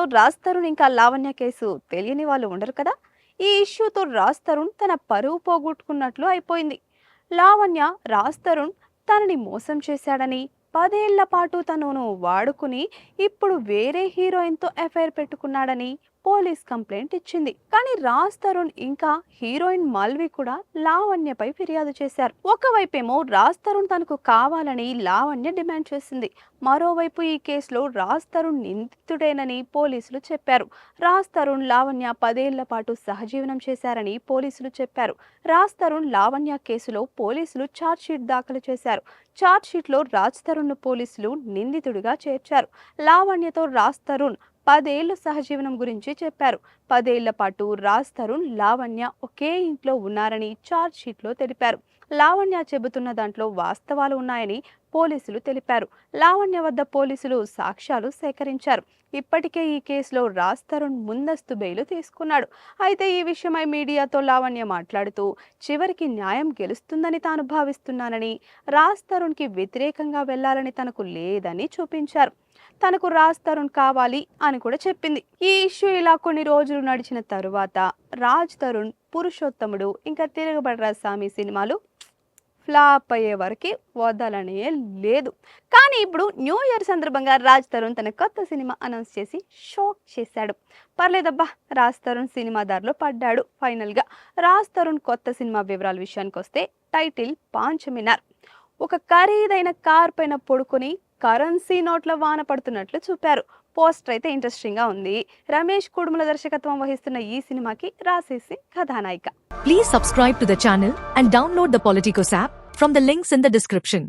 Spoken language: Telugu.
ఇండస్ట్రీలో రాజ్ తరుణ్ ఇంకా లావణ్య కేసు తెలియని వాళ్ళు ఉండరు కదా? ఈ ఇష్యూతో రాజ్ తరుణ్ తన పరువు పోగొట్టుకున్నట్లు అయిపోయింది. లావణ్య రాజ్ తరుణ్ తనని మోసం చేశాడని పదేళ్ళ పాటు తనను వాడుకుని ఇప్పుడు వేరే హీరోయిన్తో ఎఫ్ఐఆర్ పెట్టుకున్నాడని పోలీస్ కంప్లైంట్ ఇచ్చింది. కానీ రాజ్ తరుణ్ ఇంకా హీరోయిన్ మాల్వి కూడా లావణ్యపై ఫిర్యాదు చేశారు. ఒకవైపేమో రాజ్ తరుణ్ తనకు కావాలని లావణ్య డిమాండ్ చేసింది. మరోవైపు ఈ కేసులో రాజ్ తరుణ్ నిందితుడేనని పోలీసులు చెప్పారు. రాజ్ తరుణ్ లావణ్య పదేళ్ళ పాటు సహజీవనం చేశారని పోలీసులు చెప్పారు. రాజ్ తరుణ్ లావణ్య కేసులో పోలీసులు ఛార్జ్ షీట్ దాఖలు చేశారు. ఛార్జ్ షీట్లో రాజ్ తరుణ్ పోలీసులు నిందితుడిగా చేర్చారు. లావణ్యతో రాజ్ తరుణ్ పదేళ్ళ సహజీవనం గురించి చెప్పారు. పదేళ్ళ పాటు రాజ్ తరుణ్ లావణ్య ఒకే ఇంట్లో ఉన్నారని ఛార్జ్ షీట్లో తెలిపారు. లావణ్య చెబుతున్న దాంట్లో వాస్తవాలు ఉన్నాయని పోలీసులు తెలిపారు. లావణ్య వద్ద పోలీసులు సాక్ష్యాలు సేకరించారు. ఇప్పటికే ఈ కేసులో రాజ్ తరుణ్ ముందస్తు బెయిలు తీసుకున్నాడు. అయితే ఈ విషయమై మీడియాతో లావణ్య మాట్లాడుతూ చివరికి న్యాయం గెలుస్తుందని తాను భావిస్తున్నానని రాజ్ తరుణ్కి వ్యతిరేకంగా వెళ్ళాలని తనకు లేదని చూపించారు. తనకు రాజ్ తరుణ్ కావాలి అని కూడా చెప్పింది. ఈ ఇష్యూ ఇలా కొన్ని రోజులు నడిచిన తరువాత రాజ్ తరుణ్ పురుషోత్తముడు ఇంకా తిరగబడరా స్వామి సినిమాలు ఫ్లాప్ అయ్యే వరకు వదలనే లేదు. కానీ ఇప్పుడు న్యూ ఇయర్ సందర్భంగా రాజ్ తరుణ్ తన కొత్త సినిమా అనౌన్స్ చేసి షాక్ చేశాడు. పర్లేదబ్బా రాజ్ తరుణ్ సినిమా దారిలో పడ్డాడు. ఫైనల్గా రాజ్ తరుణ్ కొత్త సినిమా వివరాల విషయానికి వస్తే టైటిల్ పాంచమినార్. ఒక ఖరీదైన కార్ పైన పడుకొని కరెన్సీ నోట్ల వాన పడుతున్నట్లు చూపారు. పోస్టర్ అయితే ఇంట్రెస్టింగ్గా ఉంది. రమేష్ కుడుముల దర్శకత్వం వహిస్తున్న ఈ సినిమాకి రాసేసి కథానాయిక. Please subscribe to the channel and download the Politikos app from the links in the description